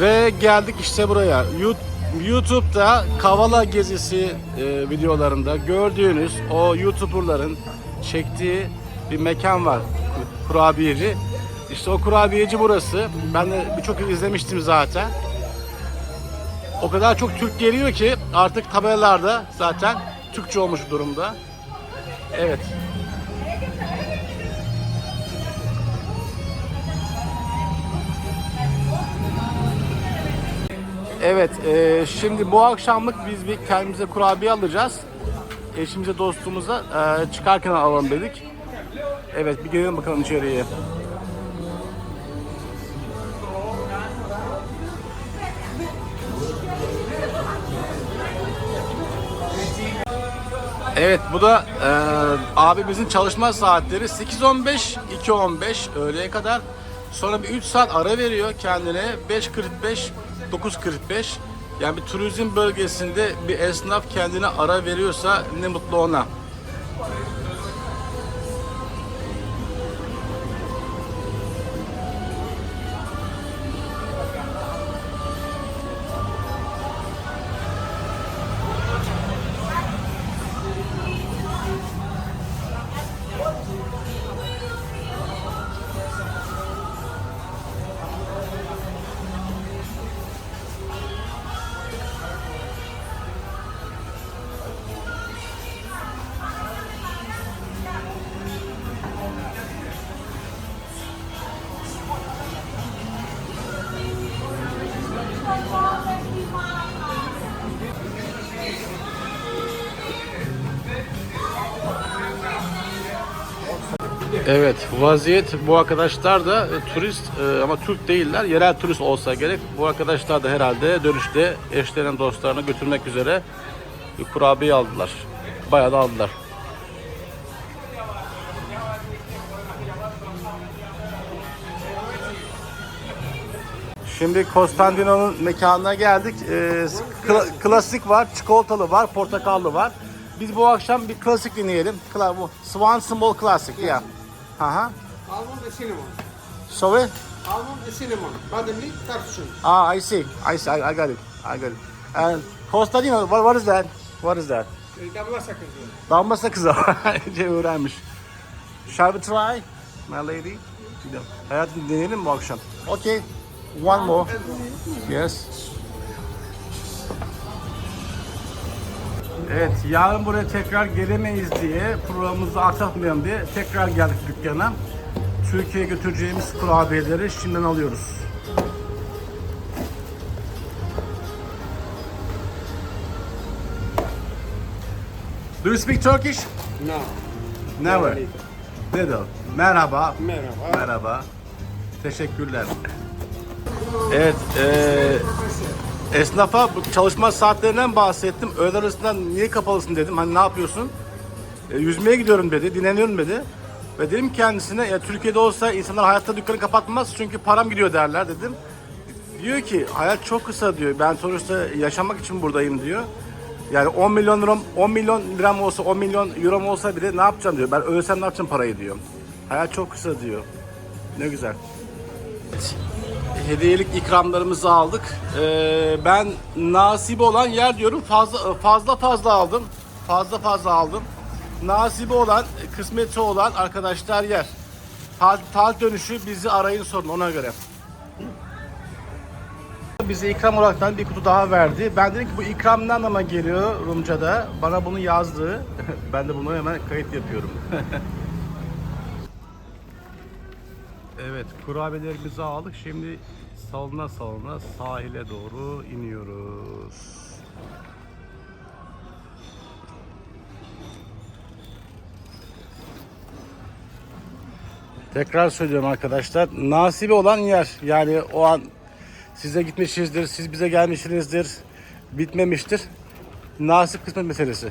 Ve geldik işte buraya. YouTube'da Kavala gezisi e, videolarında gördüğünüz o YouTuber'ların çektiği bir mekan var. Kurabiyeci. İşte o kurabiyeci burası. Ben de birçok izlemiştim zaten. O kadar çok Türk geliyor ki artık tabelalarda zaten Türkçe olmuş durumda. Evet. Evet, e, şimdi bu akşamlık biz bir kendimize kurabiye alacağız. Eşimize, dostumuza e, çıkarken alalım dedik. Evet, bir girelim bakalım içeriye. Evet, bu da e, abimizin çalışma saatleri 8.15, 2.15 öğleye kadar. Sonra bir 3 saat ara veriyor kendine. 5.45, 9.45. Yani bir turizm bölgesinde bir esnaf kendine ara veriyorsa ne mutlu ona. Evet, vaziyet bu arkadaşlar da e, turist e, ama Türk değiller. Yerel turist olsa gerek. Bu arkadaşlar da herhalde dönüşte eşlerine dostlarına götürmek üzere bir kurabiye aldılar. Bayağı da aldılar. Şimdi Konstantino'nun mekanına geldik. Ee, kla- klasik var, çikolatalı var, portakallı var. Biz bu akşam bir klasik deneyelim. Kla bu Swan Small Classic ya. Aha. Almond and cinnamon. Sorry? Almond and cinnamon. Bademli tarçın. Ah, I see. I see. I, I got it. I got it. And Constantino, what, what is that? What is that? E, Damla sakızı. Damla sakızı. İyice öğrenmiş. Shall we try, my lady? Hayatım deneyelim bu akşam? Okay. One more. Yes. Evet, yarın buraya tekrar gelemeyiz diye, programımızı aksatmayalım diye tekrar geldik dükkana. Türkiye'ye götüreceğimiz kurabiyeleri şimdiden alıyoruz. Do you speak Turkish? No. Never. Little. Merhaba. Merhaba. Merhaba. Teşekkürler. Evet, eee esnafa çalışma saatlerinden bahsettim. Öğle arasından niye kapalısın dedim. Hani ne yapıyorsun? E, yüzmeye gidiyorum dedi, dinleniyorum dedi. Ve dedim kendisine ya Türkiye'de olsa insanlar hayatta dükkanı kapatmaz çünkü param gidiyor derler dedim. Diyor ki hayat çok kısa diyor. Ben sonuçta yaşamak için buradayım diyor. Yani 10 milyon liram, 10 milyon liram olsa, 10 milyon euro olsa bile ne yapacağım diyor. Ben ölsem ne yapacağım parayı diyor. Hayat çok kısa diyor. Ne güzel. Hediyelik ikramlarımızı aldık. Ee, ben nasibi olan yer diyorum fazla fazla fazla aldım. Fazla fazla aldım. Nasibi olan, kısmeti olan arkadaşlar yer. Tal dönüşü bizi arayın sorun ona göre. Bize ikram olaraktan bir kutu daha verdi. Ben dedim ki bu ikram ne anlama geliyor Rumca'da? Bana bunu yazdı. ben de bunu hemen kayıt yapıyorum. evet, kurabiyelerimizi aldık. Şimdi salına salına sahile doğru iniyoruz. Tekrar söylüyorum arkadaşlar. Nasibi olan yer. Yani o an size gitmişizdir, siz bize gelmişsinizdir. Bitmemiştir. Nasip kısmet meselesi.